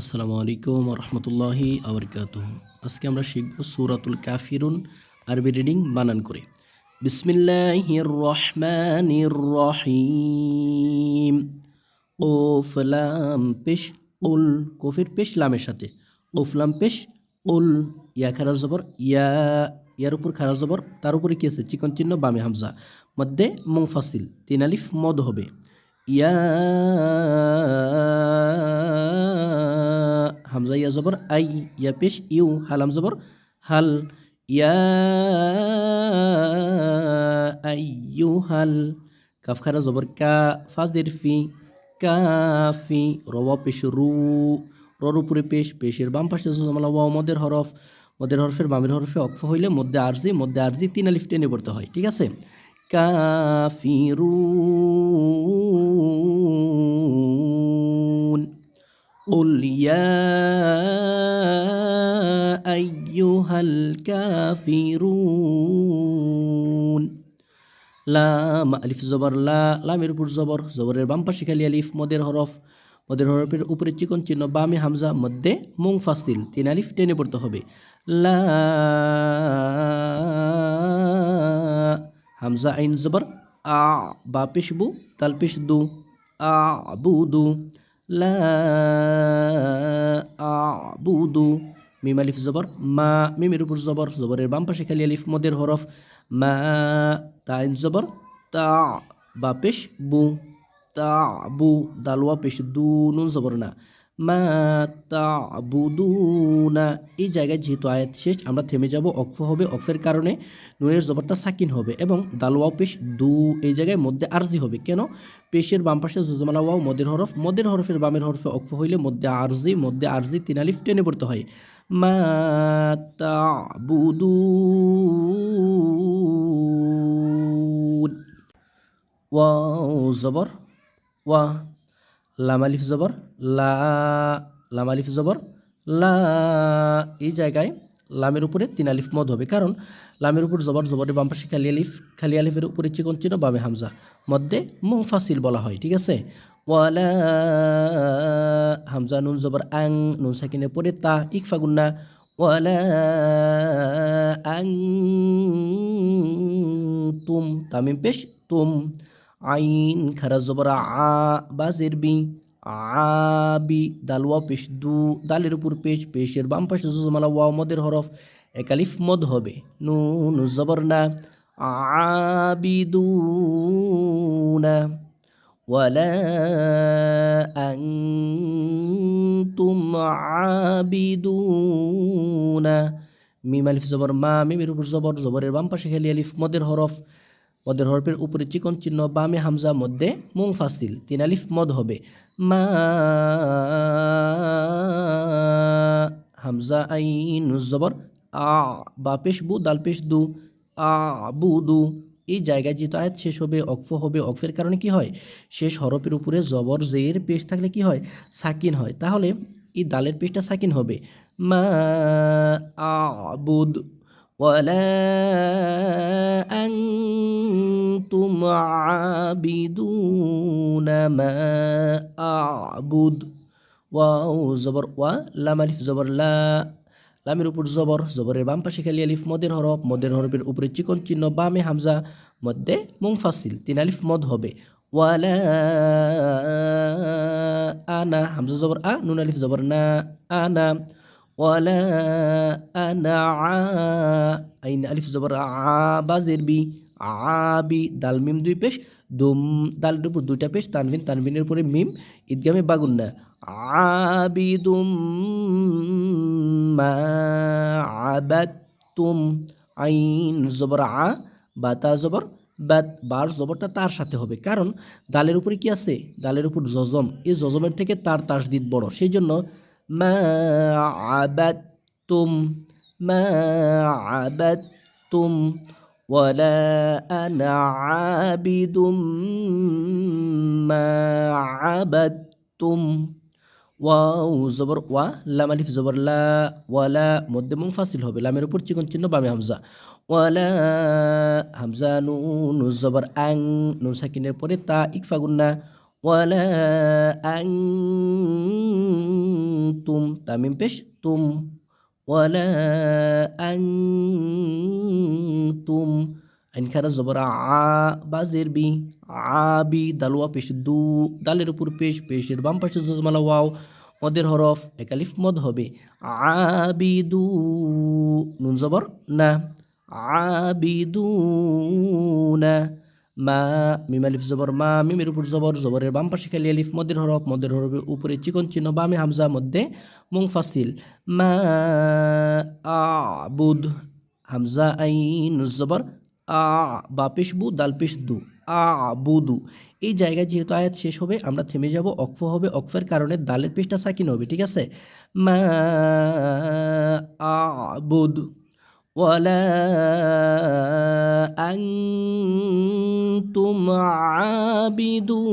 আসসালামু আলাইকুম রহমতুল্লাহি আবরকাত আজকে আমরা শিখব সুরাতুল কাফিরুন আরবি রিডিং বানান করে। বিসমিল্লাহির রহমানির রহিম কোফ, লাম, পেশ উল কফির পেশ, লামের সাথে। কোফ, লাম, পেশ উল ইয়া খারাপ জবর, ইয়া। ইয়ার উপর খারাপ জবর, তার উপরে কি আছে? চিকন চিহ্ন, বামে হামজা। মধ্যে মুংফাসিল তিন আলিফ, মদ হবে। ইয়া ইয়া জবর আই ইয়া পেশ ইউ হালাম জবর হাল ইয়া আইয়ু হাল কাফ খারা জবর কা ফাজদের ফি কাফি রওয়া পেশ রু রর উপরে পেশ পেশের বাম পাশে জমালা মদের হরফ মদের হরফের বামের হরফে অক্ফ হইলে মধ্যে আরজি মধ্যে আরজি তিন আলিফ টেনে পড়তে হয় ঠিক আছে কাফিরুন قل يا أيها الكافرون লাম আলিফ জবর লা লামের উপর জবর জবরের বাম পাশে খালি আলিফ মদের হরফ মদের হরফের উপরে চিকন চিহ্ন বামে হামজা মধ্যে মুং ফাসিল তিন আলিফ টেনে পড়তে হবে লা হামজা আইন জবর আ বা পেশ বু তাল পেশ দু আ বু দু লা আবুদু মিম আলিফ জবর, মা, মিমের উপর জবর, জবরের বাম পাশে খালি আলিফ, মদের হরফ, মা, তাইন জবর, তা, বা, পেশ, বু, তা, বু, দালওয়া, পেশ, দু, নুন জবর না। মা এই জায়গায় যেহেতু আয়াত শেষ, আমরা থেমে যাব অক্ফ হবে, অক্ফের কারণে নুনের জবরটা সাকিন হবে এবং দালওয়াও পেশ দু, এই জায়গায় মধ্যে আরজি হবে। কেন? পেশের বাম পাশে জুজমালা ওয়াও, মদের হরফ, মদের হরফের বামের হরফে অক্ফ হইলে মধ্যে আরজি মধ্যে আরজি তিন আলিফ টেনে পড়তে হয়। মা ওয়াও জবর, ওয়া লাম আলিফ জবর, লা, লাম আলিফ জবর, লা, এই জায়গায় লামের উপরে তিন আলিফ মদ হবে। কারণ লামের উপর জবর জবরের বাম পাশে খালি আলিফ, খালি আলিফের উপরে চিকন চিহ্ন বামে হামজা। মধ্যে মুংফাসিল বলা হয়, ঠিক আছে? ওয়ালা হামজা নুন জবর আং, নুন সাকিনের পরে তা, ইকফা গুন্না। ওয়ালা আং, তুম, তামিম পেশ, তুম। আইন খারা জবর আ বাজের বি আবি দালওয়া পেশ দু দালের উপর পেশ পেশের বাম পাশে জুজমালা ওয়া মদের হরফ একালিফ মদ হবে নুন জবর না আবিদুনা ولا أنتم عابدون মিম আলিফ জবর মা মিমের উপর জবর জবরের বাম পাশে খেলি আলিফ মদের হরফ মদের হরফের উপরে চিকন চিহ্ন, বামে হামজা, মধ্যে মুংফাসিল তিন আলিফ, মদ হবে। মা হামজা, আইন, জবর, আ, বা পেশ বু, দাল পেশ দু, আ, বু, দু। এই জায়গায় যেহেতু আয়াত শেষ হবে, অক্ফ হবে, অক্ফের কারণে কি হয়? শেষ হরফের উপরে জবর, জের, পেশ থাকলে কি হয়? সাকিন হয়। তাহলে এই দালের পেশটা সাকিন হবে। মা আবুদ ওয়ালা আং أنتم عابدون ما أعبد ওয়াও জবর ওয়া লাম আলিফ জবর লা লামের উপর জবর জবরের বাম পাশে খালি আলিফ মদের হরফ মদের হরফের উপরে চিকন চিহ্ন বামে হামজা মধ্যে মুংফাসিল তিন আলিফ মদ হবে ওয়ালা আনা হামজা জবর আ নুন আলিফ জবর না আনা ওয়ালা আনা আইন আলিফ জবর আ বাজের বি আবি, দাল, মিম দুই পেশ, দুম, দালের উপর দুইটা পেশ, তানভিন, তানভিনের উপরে মিম, ঈদগামে বাগুন্না। আবিদুম মা আবাদতুম, আইন জবর আ বা বাতা জবর বাত, বার জবরটা তার সাথে হবে। কারণ দালের উপরে কি আছে? দালের উপর জজম। এই জজমের থেকে তার তাস তাসদিদ বড়। সেই জন্য মা আবাদতুম মা আবাদতুম ولا أنا عابد ما عبدتم ওয়াও জবর ওয়া লাম আলিফ জবর লা ওয়ালা মধ্যে মুংফাসিল হবে লামের উপর চিকন চিহ্ন বামে হামজা ওয়ালা হামজা নুন জবর আং নুন সাকিনের পরে তা ইকফা গুন্না ওয়ালা আং তুম তামিম পেশ তুম ওয়ালা তুম আইন খারা জবর আ বাজের বি আবি দালওয়া পেশ দু দালের উপর পেশ পেশের বাম পাশে জজমালা ওয়াও মদের হরফ একালিফ মদ হবে আবিদু নুন জবর না আবিদু না মা, মিম আলিফ জবর মা মিমের উপর জবর, জবরের বাম পাশে খালি আলিফ, মদের হরফ, মদের হরফের উপরে চিকন চিহ্ন, বামে হামজা, মধ্যে মুংফাসিল মা আবুদ হামজা, আইন, জবর, আ, বা বু, দাল দু, আ বুদু এই জায়গায় যেহেতু আয়াত শেষ হবে, আমরা থেমে যাব, অক্ফ হবে, অক্ফের কারণে দালের পেশটা সাকিন হবে, ঠিক আছে? মা আবুদ ولا أنتم عابدون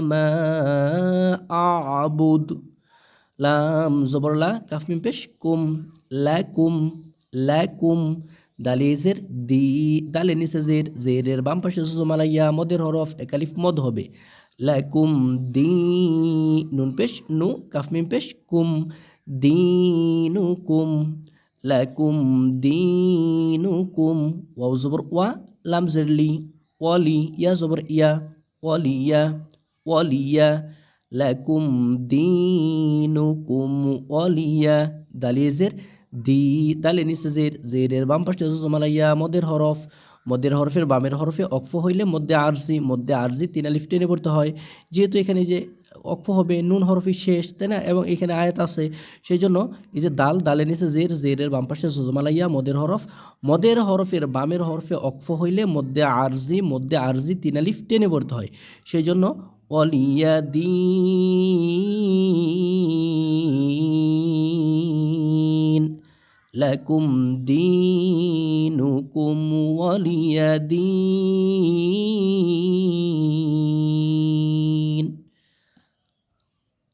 ما أعبد লাম জবরলা কাফ মিম পেশ কুম লাকুম লাকুম দালিজের দি দালে নিচে জের জেরের বাম পাশে জমালাইয়া মদের হরফ একালিফ মদ হবে লাকুম দি নুন পেশ নু কাফ মিম পেশ কুম দিনুকুম লাকুম দিনুকুম ওয়াও জবর ওয়া লাম জেরলি ওয়ালি ইয়া জবর ইয়া ওয়ালিয়া ওয়ালিয়া লাকুম দিনুকুম ওয়ালিয়া দালিজের দি দালে নিচে জের জেরের বাম পাশে জমালাইয়া মদের হরফ মদের হরফের বামের হরফে অক্ফ হইলে মধ্যে আরজি মধ্যে আরজি তিন আলিফ পড়তে হয় যেহেতু এখানে যে অক্ফ হবে, নুন হরফি শেষ, তাই না? এবং এখানে আয়াত আছে সেই জন্য এই যে দাল, দালের নিচে জের, জেরের বাম পাশে জজমালাইয়া, মদের হরফ। মদের হরফের বামের হরফে অক্ফ হইলে মধ্যে আরজি মধ্যে আরজি তিন আলিফ টেনে পড়তে হয়। সেই জন্য অলিয়া অলিয়াদিন, লাকুম দিনুকুম ওয়ালিয়াদিন।